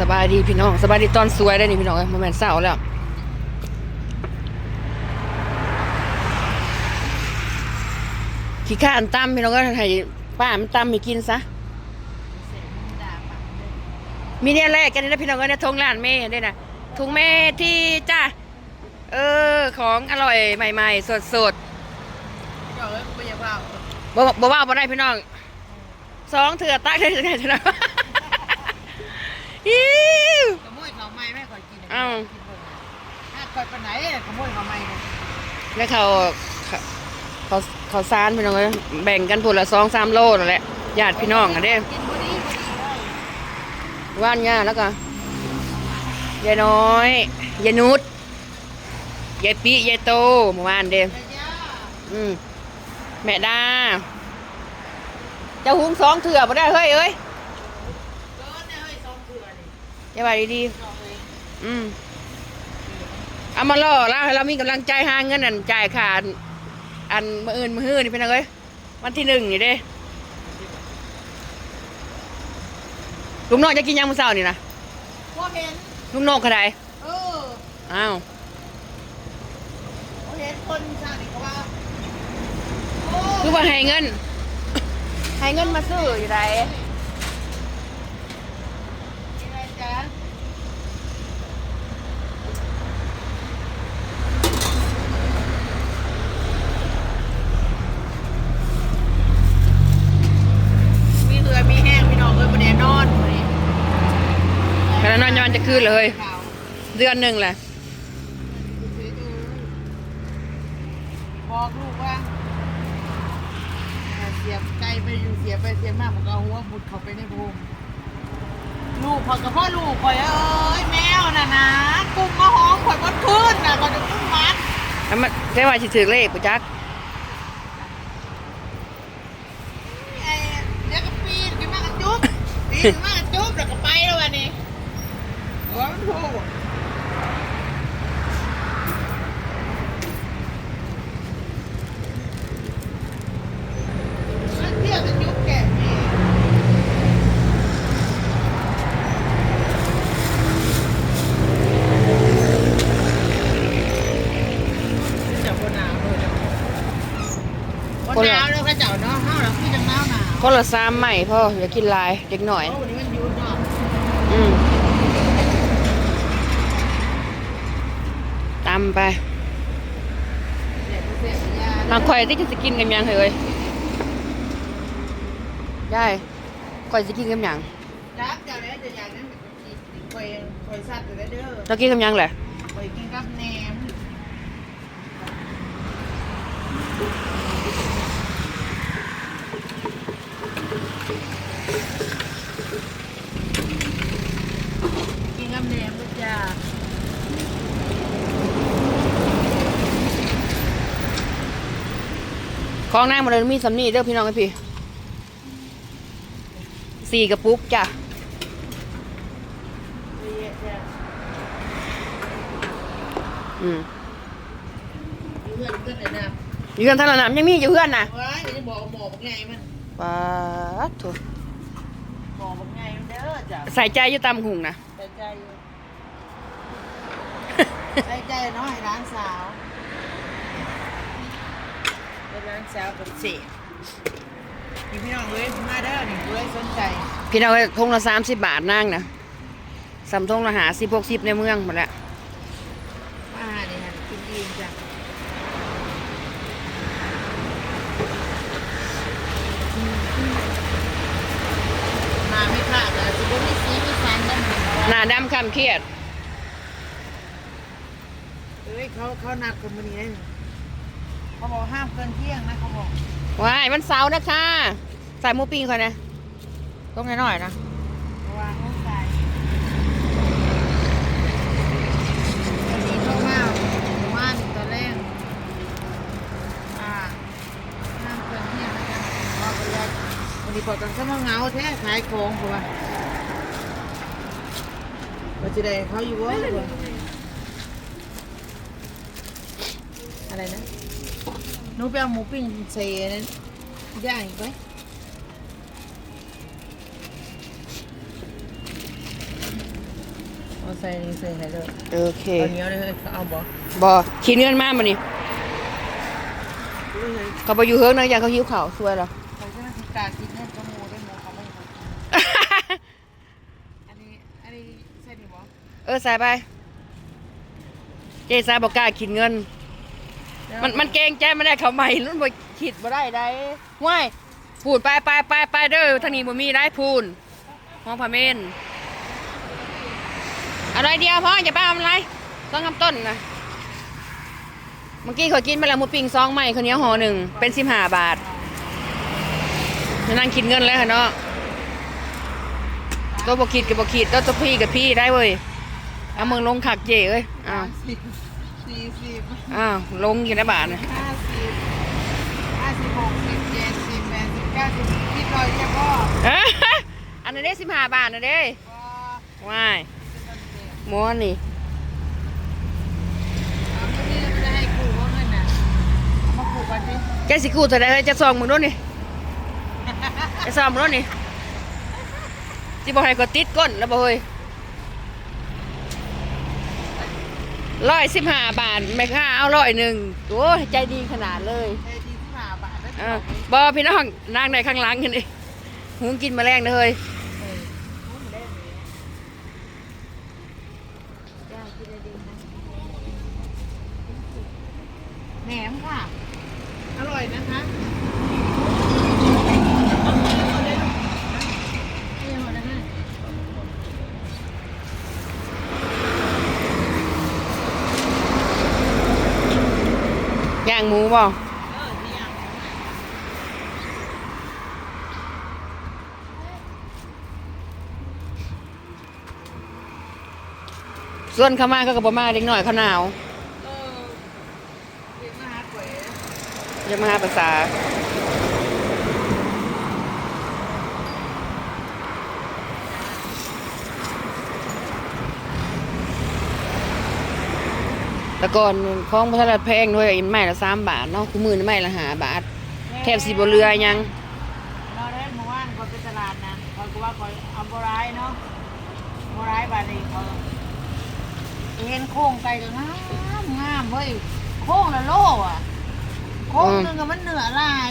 สบายดีพี่น้องสบายดีตอนสวยได้นี่พี่น้องเอ้ยโมเมนต์เศร้าแล้วขี้ข้านตั้มพี่น้องก็ให้ป้ามันตั้มให้กินซะมีเนี่ยแรกกันนี่นะพี่น้องก็เนี่ยทงร้านเม่ได้นะทุงเม่ที่จ้าเออของอร่อยใหม่ ๆ สดเดี๋ยวเอ้ยไม่อยากว่าๆบ่บ่ว่าบ่ได้พี่น้องสองเถื่อตักได้เถื่อเถื่ อิ๊วขโมยเขาไม่ไม่คอยกินอ้าวถ้าคอยไปไหนขโมยเขาไม่เนี่ยแล้วเขาเขาเขาเขาซานพี่น้องเอ้ยแบ่งกันผลละสองสามโลนั่นแหละญาติพี่น้องอะเด้กินพอดีพอดีเลยว่านย่าแล้วก็ยายน้อยยายนุชยายปิยายโตเมื่อวานเด้แต่ย่าอืมแม่ดาเจ้าหุงสองเถื่อบ่ได้เฮ้ยเอ้ย เกินเนี่ยเฮ้ยสองเถื่อนี่ อย่าว่าดีสองเลยๆอืมเอามาล่อแล้วให้เรามีกำลังใจหาเงินอันจ่ายขาดอันมืออื่นมือฮื้อนี่พี่น้องเอ้ยวันที่หนึ่งนี่เด้ลุงน้องจะกินยังมื้อเช้านี่นะพอเห็น ลุงน้องเขาใดเอออ้าวพอเห็นคนชาตินี่เขาว่า โอ้คือว่าให้เงินให้เงินมาซื้ออยู่ไหน ยังไงจ๊ะมีเหือมีแห้งพี่น้องเอ้ยประเดี๋ยวนอนวันนี้ ข ณะนอนยอนจะคืนเลยข่าวเดือนหนึ่งแหละ บอกลูกว่าเสียบไกลไปอยู่เสียบไปเสียบมากผมก็เอาหัวบุดเข้าไปในโพรงลูกพอยกับพ่อลูกคอยเอ้ยแมวน่ะนะกุ้งก็ห้องข่อยบดคืนน่ะก็จะกุ้งมัดแล้วมันได้ว่าสิถือเลขปุจักไอ้เดี๋ยวก็ปีนขึ้นมากันจุ๊บปีนขึ้นมากันจุ๊บแล้วก็ไปแล้ววันนี้โอ้ยมันถูกมันเที่ยวจะจุ๊บแกะแม่ จับบนหนาวเลยบนหนาวเลยพระเจ้าเนาะห้าวหลังพี่จังหนาวหนาว คนละสามใหม่พ่ออย่ากินหลายเด็กหน่อยโอ้วันนี้มันยูนเนาะอืมตามไปเสียบเสียบยาทางข่อยที่จะกินกันยังเฮ้ยได้ข่อยจะกินกันยังจับเจ้าแล้วจะอย่างนั้นคอยคอยสัตว์อยู่แล้วเด้อเรากินกันยังแหละคอยกินกับแหนมกินกับแหนมด้วยจ้า ของนางมันเลยมีสำนีเด้อพี่น้องไอพี่สี่กระปุกจ้ะเยอะจ้าอืมเพื่อนเพื่อนไหนนะอยู่กันท่านละน้ำยังมีอยู่เพื่อนน่ะว้ายเดี๋ยวจะบอกหมอบอกไงมันป๊าดโถูหมอบอกไงมันเด้อจ้ะใส่ใจอยู่ตามหุงนะ ใจใจอยู่ ใจใจเนาะให้ร้านสาว เป็นร้านสาวกับเสียนี่พี่น้องเว้ยมาเด้อนี่เว้ยสนใจพี่น้องเอ้ยทงละสามสิบบาทนั่งนะสำทงละหาสิบหกสิบในเมืองหมดแล้วมาเนี่ยฮะกินดีจ้ะมาไม่พลาดเลยสิบุมีสีมีสันนั่นหน้าดำคำเครียดเอ้ยเขาเขานัดคนมานี้ เขาบอกห้ามเกินเที่ยงนะเขาบอกว้ายมันเสาร์นะคะใส่หมูปิ้งค่อยนะต้องหน่อยๆนะระวังลูกใส่วันนี้เข้ามาว่านตอนแรกอ่าห้ามเกินเที่ยงนะคะว่าไปแล้ววันนี้พอกันซะมาเหงาแท้ขายของเขาว่าว่าจะได้เขาอยู่ว่าอะไรนะ หนูไปเอาหมูปิ้งใส่นั้นย่างอีกไหมใส่นี่ใส่ให้เลยโอเค เอาเหนียวเลยเฮ้ยเขาเอาบ่บอขีดเงินมามานี่เขาไปอยู่เฮิร์กนะอย่างเขาหิวข่าวสวยเหรอเขาจะมาสิกากินเงินกับหมูได้หมูเขาไม่ให้กินอันนี้อันนี้ใส่นี่บ่เออใส่ไปเจซาบอกกล้าขีดเงิน มันมันเกรงใจไม่ได้เขาใหม่รุ่นบ่ขีดบ่ได้ได้ห้วยพูดไปไปไปไปเด้อทางนี้บ่มีได้พูนห้องพระเมนอะไรเดียวพ่ออย่าไปทำอะไรต้องทำต้นนะเมื่อกี้เขากินไปแล้วมูปิงซองใหม่คนนี้ห่อหนึ่งเป็นสิบห้าบาทนั่งคิดเงินแล้วค่ะเนาะตัวบขีดกับบขีดตัวตัวพี่กับพี่ได้เว้ยเอาเมึงลงขักเจเอ้ยอ้าว สิบสี่สิบอ้าวลงอยู่ในบาทนะห้าสิบห้าสิบหกสิบเจ็ดสิบแปดสิบเก้าสิบสิบร้อยเจ้าพ่อเอ้ยอันนั้นได้สิบห้าบาทนะเด้พ่อว้ายจะต้องเจ็บม้วนนี่เอาคนนี้ไม่ได้ให้กูว่าเงินน่ะเอามาผูกกันดิแกสิกูจะได้จะซองมึงด้วยนี่จะซองมึงด้วยนี่ที่บอกให้ก็ติดก้นแล้วบอกเฮ้ย ร้อยสิบห้าบาทไม่ค่าเอาร้อยหนึ่งโอ้ยใจดีขนาดเลยใช้ดีที่หาบาทได้อ่าไหมบอพี่น้องนางในข้างหลังกันดิหุงกินแมาแรงเลย เออรู้ได้ไหมย่ากินอะไรดีนะแหนมค่ะ อร่อยนะคะนี่หมดแล้วนะ ย่าง หมูบ่เออที่อ่างส่วนเขามาก็กระบมาเล็กหน่อยเขาหนาวเออเด็กมาหาก๋วยจะมาหาภาษา แต่ก่อนของพระธาตุแพงด้วยอินไม้ละสามบาทเนาะคู่มือนี่ไม้ละหาบาท แทบสิบเรือยังเราได้หมู่บ้านคนเป็นตลาดนะเขาก็ว่าเขาเอาโบรายเนาะโบรายบาลีเขาเห็นโค้งไก่ก็งามงามเฮ้ยโค้งละโลอะโค้งหนึงอะมันเหนือลาย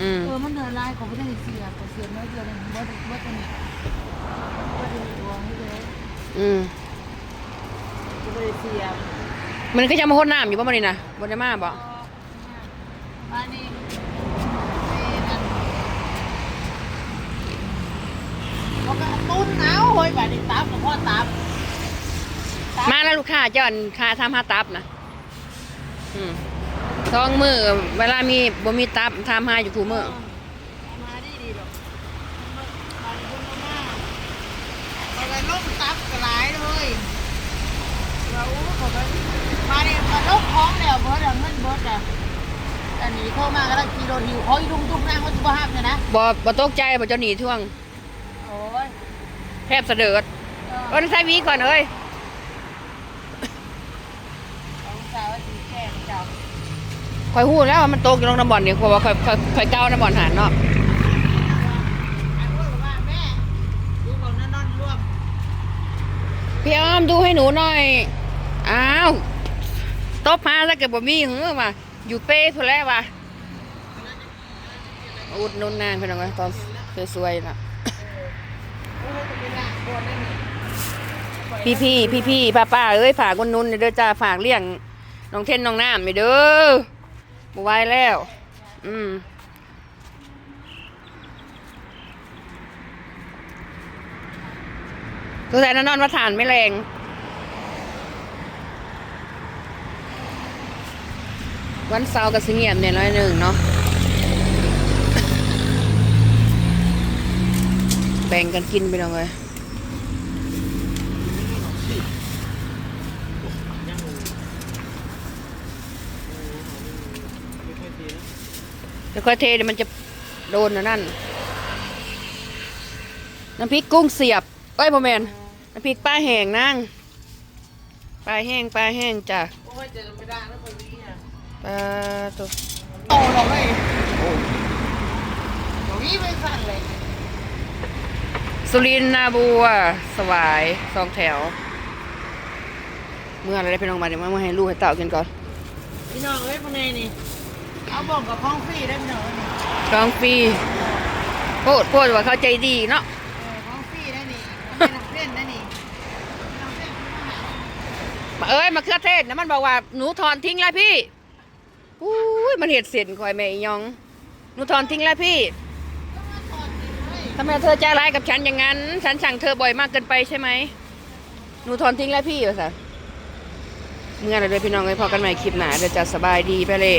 อืมเออมันเหนือลายของไม่ได้เสียแต่เสียน้อยเดียวเองบ่ได้บ่ได้นี่บ่ได้ดวงนี่เลยอืมบ่ได้เสีย มันก็จะมาโคตรน้ำอยู่ป่ะมันนี่นะบนได้มาบ่มานี่นี่นั่นเขาก็ตุ้นเอาเฮ้ยบาดนี้ตับกับพ่อตับตับมาแล้วลูกค้าเจ้าอันค่าทำห้าตับนะอืมท้องมือเวลามีบ่มีตับทำห้าอยู่คู่มือมาดีดีดอกมามาดีบุญมากๆเอาไปลงตับกระไรเลยเราเขาไป มาเนี่ยมาลงคล้องแล้วเบิร์ดอะเงินเบิร์ดอะอันนี้โทรมาก็ได้กิโลหิวเขาอีลุงตุ้มนั่งเขาจะบ้าห้ามเนี่ยนะบ่บ่ตกใจบ่เจ้าหนีท่วง โอ้ยแทบเสะเดิดเออเอ้ยใช้วีก่อนเอ้ยสงสัยว่าสีแก่เจ้าคอยหู้แล้วว่ามันตกอยู่ลงน้ำบ่อนนี่เพราะว่าคอยคอยคอยเก้าน้ำบ่อนหานเนาะอันนู้นบอกว่าแม่ดูของนั่นนอนร่วม พี่อ้อมดูให้หนูหน่อย อ้าว ตบมาแล้วเกิดบ่มีหือว่าอยู่เป้พุ่นแล้วว่ะอุดนุนนางเพิ่นเอาไว้ตอนสวยๆน่ะพี่พี่พี่พี่ป้าป้าเอ้ยฝากคนนุนเด้อจ้าฝากเลี้ยงน้องเทนน้องน้ำไปเด้อบ่ไหวแล้ว อืมตัวแต่นอนว่าฐานไม่แรง วันเสาร์ก็สิเงียบเนี่ยน้อยหนึ่งเนาะแบ่งกันกินไปหน่อยเดี๋ยวค่อยเทเดี๋ยวมันจะโดนนะนั่น น้ำพริกกุ้งเสียบเอ้ยพ่อแมนน้ำพริกปลาแห้งนั่งปลาแห้งปลาแห้งจ้ะโอ้ยเจอไม่ได้แล้วคนนี้อะ ปลาตัวโตเราเลยตรงนี้ไม่สั่นเลย สุรินทร์นาบัว สวายสองแถว เมื่ออะไรได้พี่น้องมาเดี๋ยวมามาให้ลูกให้เต่ากินก่อน พี่น้องเอ้ยพวกนี้นี่ เอาบ่งกับพ้องฟรีได้พี่น้องเอ้ยนี่ท้องฟรีโพดโพดว่าเขาใจดีเนาะเออพ้องฟรีได้นี่ไม่ต้องเล่นได้นี่ไม่ต้องเล่นเอ้ยมาเครือเทศนะมันบอกว่าหนูถอนทิ้งแล้วพี่ อุ้ยมันเห็ดเสียนคอยแม่อีหยองหนูถอนทิ้งแล้วพี่ทำไมเธอใจร้ายกับฉันอย่างนั้น ฉันสั่งเธอบ่อยมากเกินไปใช่ไหมหนูถอนทิ้งแล้วพี่ว่าสะเมื่อไรเลยพี่น้องเลยพอกันใหม่คลิปหนาเดี๋ยวจะสบายดีไปเลย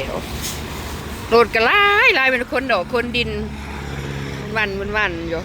โหลดกันไล่ไล่เป็นคนดอกคนดินวันวันวันอยู่